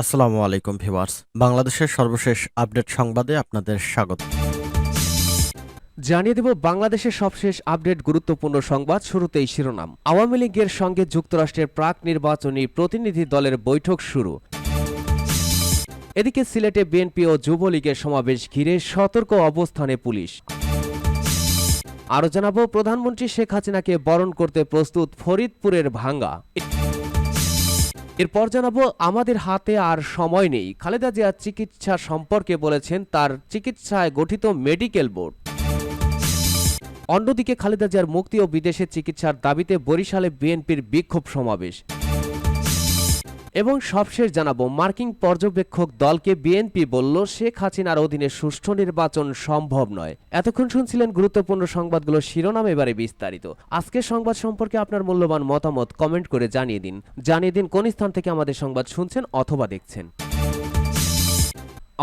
আসসালামু আলাইকুম ভিউয়ার্স। বাংলাদেশের সর্বশেষ আপডেট সংবাদে আপনাদের স্বাগত। জানিয়ে দেব বাংলাদেশের সবশেষ আপডেট গুরুত্বপূর্ণ সংবাদ শুরুতেই শিরোনাম। আওয়ামী লীগের সঙ্গে যুক্তরাষ্ট্রের প্রাক নির্বাচনী প্রতিনিধি দলের বৈঠক শুরু। এদিকে সিলেটে বিএনপি ও যুবলীগের সমাবেশ ঘিরে সতর্ক অবস্থানে পুলিশ। আরও জানাব, প্রধানমন্ত্রী শেখ হাসিনাকে বরণ করতে প্রস্তুত ফরিদপুরের ভাঙ্গা। এরপর জানাব, আমাদের হাতে আর সময় নেই। খালেদা জিয়ার চিকিৎসা সম্পর্কে বলেছেন, তার চিকিৎসায় গঠিত মেডিকেল বোর্ড। অন্যদিকে খালেদা জিয়ার মুক্তি ও বিদেশে চিকিৎসার দাবিতে বরিশালে বিএনপির বিক্ষোভ সমাবেশ। এবং সবশেষ জানাব, মার্কিন পর্যবেক্ষক দলকে বিএনপি বলল, শেখ হাসিনার অধীনে সুষ্ঠু নির্বাচন সম্ভব নয়। এতক্ষণ শুনছিলেন গুরুত্বপূর্ণ সংবাদগুলো শিরোনাম, এবারে বিস্তারিত। আজকের সংবাদ সম্পর্কে আপনার মূল্যবান মতামত কমেন্ট করে জানিয়ে দিন। জানিয়ে দিন কোন স্থান থেকে আমাদের সংবাদ শুনছেন অথবা দেখছেন।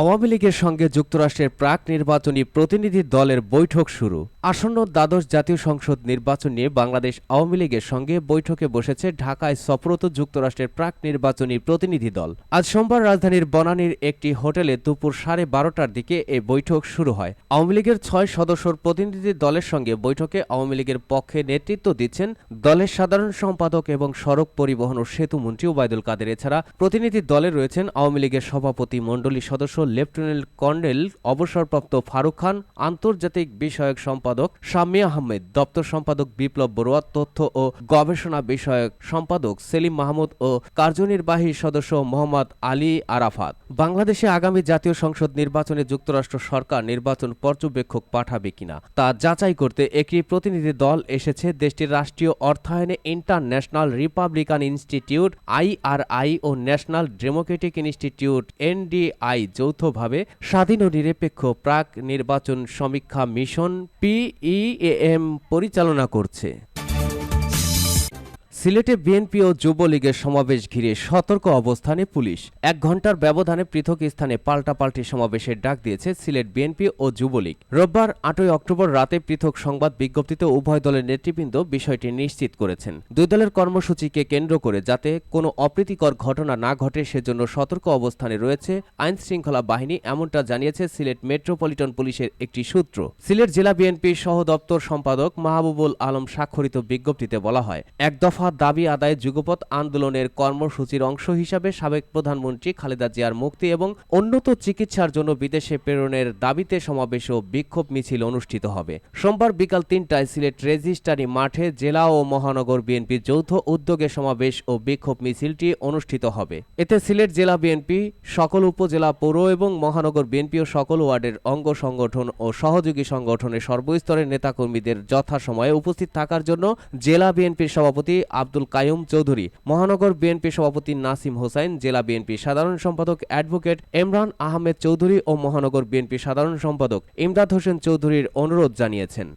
আওয়ামী লীগের সঙ্গে যুক্তরাষ্ট্রের প্রাক নির্বাচনী প্রতিনিধি দলের বৈঠক শুরু। আসন্ন দ্বাদশ জাতীয় সংসদ নির্বাচন নিয়ে বাংলাদেশ আওয়ামী লীগের সঙ্গে বৈঠকে বসেছে ঢাকায় সফরত যুক্তরাষ্ট্রের প্রাক নির্বাচনী প্রতিনিধি দল। আজ সোমবার রাজধানীর বনানীর একটি হোটেলে দুপুর সাড়ে বারোটার দিকে এই বৈঠক শুরু হয়। আওয়ামী লীগের ছয় সদস্যর প্রতিনিধি দলের সঙ্গে বৈঠকে আওয়ামী লীগের পক্ষে নেতৃত্ব দিচ্ছেন দলের সাধারণ সম্পাদক এবং সড়ক পরিবহন ও সেতু মন্ত্রী ওবায়দুল কাদের। এছাড়া প্রতিনিধি দলে রয়েছেন আওয়ামী লীগের সভাপতি মণ্ডলী সদস্য লেফটেন্যান্ট কর্নেল অবসরপ্রাপ্ত ফারুক খান, আন্তর্জাতিক বিষয়ক সম্পাদক শাম্মী আহমেদ, দপ্তর সম্পাদক বিপ্লব বড়ুয়া, তথ্য ও গবেষণা বিষয়ক সম্পাদক সেলিম মাহমুদ ও কার্যনির্বাহী সদস্য মোহাম্মদ আলী আরাফাত। বাংলাদেশে আগামী জাতীয় সংসদ নির্বাচনে যুক্তরাষ্ট্র সরকার নির্বাচন পর্যবেক্ষক পাঠাবে কিনা, তা যাচাই করতে একটি প্রতিনিধি দল এসেছে দেশটির রাষ্ট্রীয় অর্থায়নে ইন্টারন্যাশনাল রিপাবলিকান ইনস্টিটিউট আইআরআই ও ন্যাশনাল ডেমোক্রেটিক ইনস্টিটিউট এনডিআই যৌথভাবে স্বাধীন ও নিরপেক্ষ প্রাক নির্বাচন সমীক্ষা মিশন পিইএএম পরিচালনা করছে। সিলেটে বিএনপি ও যুবলীগের সমাবেশ ঘিরে সতর্ক অবস্থানে পুলিশ। এক ঘণ্টার ব্যবধানে পৃথক স্থানে পাল্টাপাল্টি সমাবেশের ডাক দিয়েছে সিলেট বিএনপি ও যুবলীগ। রোববার আটই অক্টোবর রাতে পৃথক সংবাদ বিজ্ঞপ্তিতে উভয় দলের নেতৃবৃন্দ বিষয়টি নিশ্চিত করেছেন। দুই দলের কর্মসূচিকে কেন্দ্র করে যাতে কোনো অপ্রীতিকর ঘটনা না ঘটে সেজন্য সতর্ক অবস্থানে রয়েছে আইন শৃঙ্খলা বাহিনী, এমনটা জানিয়েছে সিলেট মেট্রোপলিটন পুলিশের একটি সূত্র। সিলেট জেলা বিএনপির সহ দপ্তর সম্পাদক মাহবুবুল আলম স্বাক্ষরিত বিজ্ঞপ্তিতে বলা হয়, এক দফা দাবি আদায় যুগপৎ আন্দোলনের কর্মসূচির অংশ হিসাবে সাবেক প্রধানমন্ত্রী খালেদা জিয়ার মুক্তি এবং উন্নত চিকিৎসার জন্য বিদেশে প্রেরণের দাবিতে সমাবেশ ও বিক্ষোভ মিছিল অনুষ্ঠিত হবে। সোমবার বিকাল তিনটায় সিলেট রেজিস্ট্রারি মাঠে জেলা ও মহানগর বিএনপির যৌথ উদ্যোগে সমাবেশ ও বিক্ষোভ মিছিলটি অনুষ্ঠিত হবে। এতে সিলেট জেলা বিএনপি, সকল উপজেলা পৌর এবং মহানগর বিএনপি ও সকল ওয়ার্ডের অঙ্গ সংগঠন ও সহযোগী সংগঠনের সর্বস্তরের নেতাকর্মীদের যথাসময়ে উপস্থিত থাকার জন্য জেলা বিএনপির সভাপতি আব্দুল কায়ুম চৌধুরী, মহানগর বিএনপি সভাপতি নাসিম হোসাইন, জেলা বিএনপি সাধারণ সম্পাদক অ্যাডভোকেট এমরান আহমেদ চৌধুরী ও মহানগর বিএনপি সাধারণ সম্পাদক ইমদাদ হোসেন চৌধুরীর অনুরোধ জানিয়েছেন।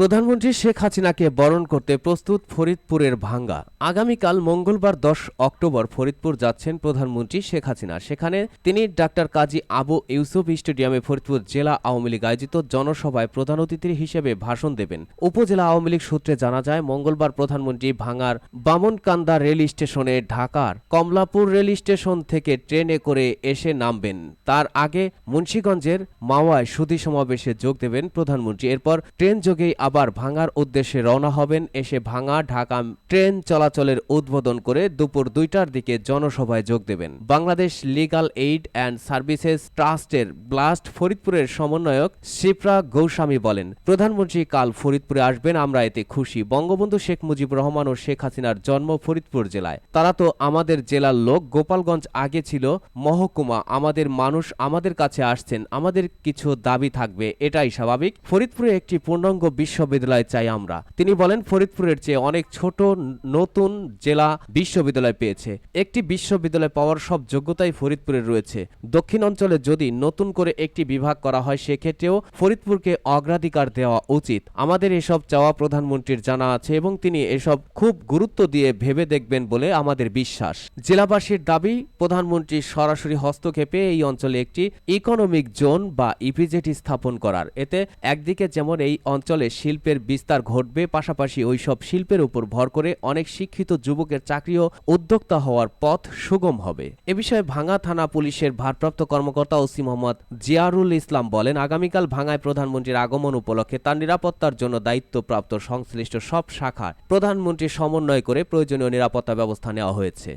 প্রধানমন্ত্রী শেখ হাসিনাকে বরণ করতে প্রস্তুত ফরিদপুরের ভাঙ্গা। আগামীকাল মঙ্গলবার দশ অক্টোবর ফরিদপুর যাচ্ছেন প্রধানমন্ত্রী শেখ হাসিনা। সেখানে তিনি ডাক্তার কাজী আবু ইউসুফ স্টেডিয়ামে ফরিদপুর জেলা আওয়ামী লীগ আয়োজিত জনসভায় প্রধান অতিথি হিসেবে ভাষণ দেবেন। উপজেলা আওয়ামী লীগ সূত্রে জানা যায়, মঙ্গলবার প্রধানমন্ত্রী ভাঙার বামনকান্দা রেল স্টেশনে ঢাকার কমলাপুর রেল স্টেশন থেকে ট্রেনে করে এসে নামবেন। তার আগে মুন্সীগঞ্জের মাওয়ায় সুধী সমাবেশে যোগ দেবেন প্রধানমন্ত্রী। এরপর ট্রেন যোগেই আবার ভাঙার উদ্দেশ্যে রওনা হবেন। এসে ভাঙা ঢাকা ট্রেন চলাচলের উদ্বোধন করে দুপুর দুইটার দিকে জনসভায় যোগ দেবেন। Bangladesh legal aid and services ট্রাস্টের ব্লাস্ট ফরিদপুরের সমন্বয়ক শিপ্রা গৌস্বামী বলেন, প্রধানমন্ত্রী কাল ফরিদপুরে আসবেন, আমরা এতে খুশি। বঙ্গবন্ধু শেখ মুজিবুর রহমান ও শেখ হাসিনার জন্ম ফরিদপুর জেলায়। তারা তো আমাদের জেলার লোক, গোপালগঞ্জ আগে ছিল মহকুমা, আমাদের মানুষ আমাদের কাছে আসছেন, আমাদের কিছু দাবি থাকবে, এটাই স্বাভাবিক। ফরিদপুরে একটি পূর্ণাঙ্গ বিশ্ববিদ্যালয় চাই আমরা। তিনি বলেন, ফরিদপুরের চেয়ে অনেক ছোট নতুন জেলা বিশ্ববিদ্যালয় পেয়েছে। একটি বিশ্ববিদ্যালয় পাওয়ার সব যোগ্যতাই ফরিদপুরের রয়েছে। দক্ষিণ অঞ্চলে যদি নতুন করে একটি বিভাগ করা হয়, সেক্ষেত্রেও ফরিদপুরকে অগ্রাধিকার দেওয়া উচিত। আমাদের এসব চাওয়া প্রধানমন্ত্রীর জানা আছে এবং তিনি এসব খুব গুরুত্ব দিয়ে ভেবে দেখবেন বলে আমাদের বিশ্বাস। জেলাবাসীর দাবি, প্রধানমন্ত্রী সরাসরি হস্তক্ষেপে এই অঞ্চলে একটি ইকোনমিক জোন বা ইপিজেটি স্থাপন করার। এতে একদিকে যেমন এই অঞ্চলে শিল্পের বিস্তার ঘটবে, পাশাপাশি ওইসব শিল্পের উপর ভর করে অনেক শিক্ষিত যুবকের চাকরি ও উদ্যোক্তা হওয়ার পথ সুগম হবে। এ বিষয়ে ভাঙ্গা থানা পুলিশের ভারপ্রাপ্ত কর্মকর্তা ওসি মোহাম্মদ জিয়ারুল ইসলাম বলেন, আগামীকাল ভাঙ্গায় প্রধানমন্ত্রীর আগমন উপলক্ষে তার নিরাপত্তার জন্য দায়িত্বপ্রাপ্ত সংশ্লিষ্ট সব শাখার প্রধানমন্ত্রী সমন্বয় করে প্রয়োজনীয় নিরাপত্তা ব্যবস্থা নেওয়া হয়েছে।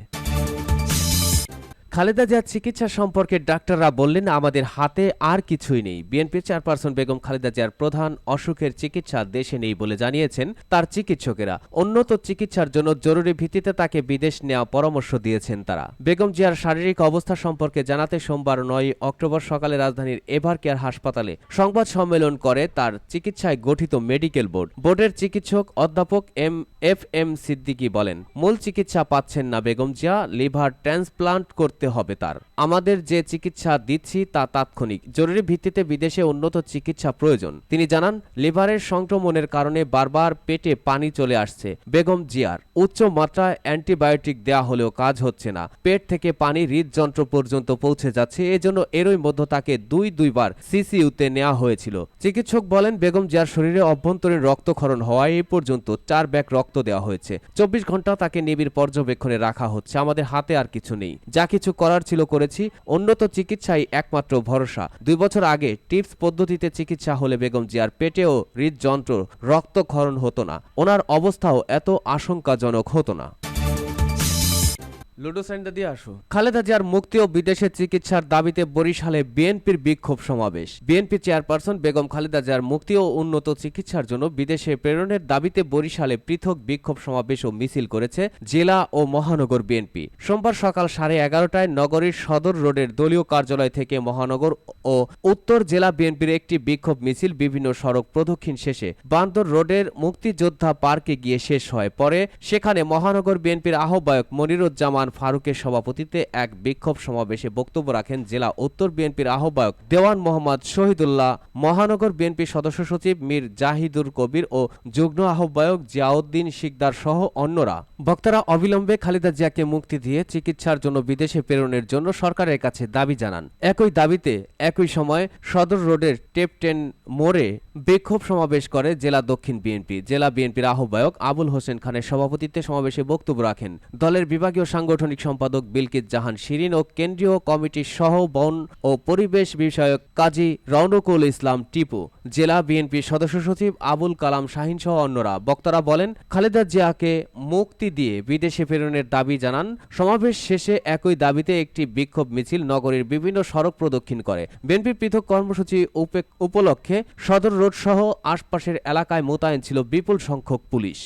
খালেদা জিয়ার চিকিৎসা সম্পর্কে ডাক্তাররা বললেন, আমাদের হাতে আর কিছুই নেই। বিএনপির চেয়ারপারসন বেগম খালেদা জিয়ার প্রধান অসুখের চিকিৎসা দেশে নেই বলে জানিয়েছেন তার চিকিৎসকেরা। উন্নত চিকিৎসার জন্য জরুরি ভিত্তিতে তাকে বিদেশ নেওয়া পরামর্শ দিয়েছেন তারা। বেগম জিয়ার শারীরিক অবস্থা সম্পর্কে জানাতে সোমবার নয় অক্টোবর সকালে রাজধানীর এভার কেয়ার হাসপাতালে সংবাদ সম্মেলন করে তার চিকিৎসায় গঠিত মেডিকেল বোর্ড। বোর্ডের চিকিৎসক অধ্যাপক এম এফ এম সিদ্দিকী বলেন, মূল চিকিৎসা পাচ্ছেন না বেগম জিয়া, লিভার ট্রান্সপ্লান্ট করতে হবে তার। আমাদের যে চিকিৎসা দিচ্ছি তা তাৎক্ষণিক। জরুরি ভিত্তিতে বিদেশে উন্নত চিকিৎসা প্রয়োজন। তিনি জানান, লিভারের সংক্রমণের কারণে বারবার পেটে পানি চলে আসছে। বেগম জিয়ার, উচ্চ মাত্রায় অ্যান্টিবায়োটিক দেয়া হলেও কাজ হচ্ছে না। পেট থেকে পানি হৃদযন্ত্র পর্যন্ত পৌঁছে যাচ্ছে। এজন্য এরই মধ্যে তাকে দুই দুইবার সিসিইউতে নেওয়া হয়েছিল। চিকিৎসক বলেন, বেগম জিয়ার শরীরে অভ্যন্তরীণ রক্তক্ষরণ হওয়ায় এ পর্যন্ত চার ব্যাগ রক্ত দেওয়া হয়েছে। চব্বিশ ঘণ্টা তাকে নিবিড় পর্যবেক্ষণে রাখা হচ্ছে। আমাদের হাতে আর কিছু নেই। যা কিছু করার ছিল করেছি, উন্নত চিকিৎসাই একমাত্র ভরসা। দুই বছর আগে টিপস পদ্ধতিতে চিকিৎসা হলে বেগম জিয়ার পেটেও হৃদযন্ত্র, রক্তক্ষরণ হতো না। ওনার অবস্থাও এত আশঙ্কাজনক হতো না। লুডো সাইনটা দিয়ে আসো। খালেদা জিয়ার মুক্তি ও বিদেশে চিকিৎসার দাবিতে বরিশালে বিএনপির বিক্ষোভ সমাবেশ। বিএনপি চেয়ারপারসন বেগম খালেদা জিয়ার মুক্তি ও উন্নত চিকিৎসার জন্য বিদেশে প্রেরণের দাবিতে বরিশালে পৃথক বিক্ষোভ সমাবেশ ও মিছিল করেছে জেলা ও মহানগর বিএনপি। সোমবার সকাল সাড়ে এগারোটায় নগরীর সদর রোডের দলীয় কার্যালয় থেকে মহানগর ও উত্তর জেলা বিএনপির একটি বিক্ষোভ মিছিল বিভিন্ন সড়ক প্রদক্ষিণ শেষে বান্দর রোডের মুক্তিযোদ্ধা পার্কে গিয়ে শেষ হয়। পরে সেখানে মহানগর বিএনপির আহ্বায়ক মনিরুজ্জামান ফারুকের সভাপতিত্বে এক বিক্ষোভ সমাবেশে বক্তব্য রাখেন জেলা উত্তর বিএনপির আহ্বায়ক দেওয়ান মোহাম্মদ শহীদুল্লাহ, মহানগর বিএনপি সদস্য সচিব মীর জাহিদুর কবির ও যুগ্ম আহ্বায়ক জিয়াউদ্দিন শিকদার সহ অন্যরা। বক্তারা অবিলম্বে খালেদা জিয়াকে মুক্তি দিয়ে চিকিৎসার জন্য বিদেশে প্রেরণের জন্য সরকারের কাছে দাবি জানান। একই দাবিতে একই সময় সদর রোডের টেপ টেন মোড়ে বিক্ষোভ সমাবেশ করে জেলা দক্ষিণ বিএনপি। জেলা বিএনপির আহ্বায়ক আবুল হোসেন খানের সভাপতিত্বে সমাবেশে বক্তব্য রাখেন। দলের বিভাগীয় সাংগঠনিক সম্পাদক বিলকিত জাহান শিরিন ও কেন্দ্রীয় কমিটির সহ বন ও পরিবেশ বিষয়ক কাজী রৌনকুল ইসলাম টিপু, জেলা বিএনপির সদস্য সচিব আবুল কালাম শাহিন সহ অন্যরা। বক্তারা বলেন, খালেদা জিয়াকে মুক্তি দিয়ে বিদেশে প্রেরণের দাবি জানান। সমাবেশ শেষে একই দাবিতে একটি বিক্ষোভ মিছিল নগরীর বিভিন্ন সড়ক প্রদক্ষিণ করে। বিএনপির পৃথক কর্মসূচি উপলক্ষে সদর রোড সহ আশপাশের এলাকায় মোতায়েন ছিল বিপুল সংখ্যক পুলিশ।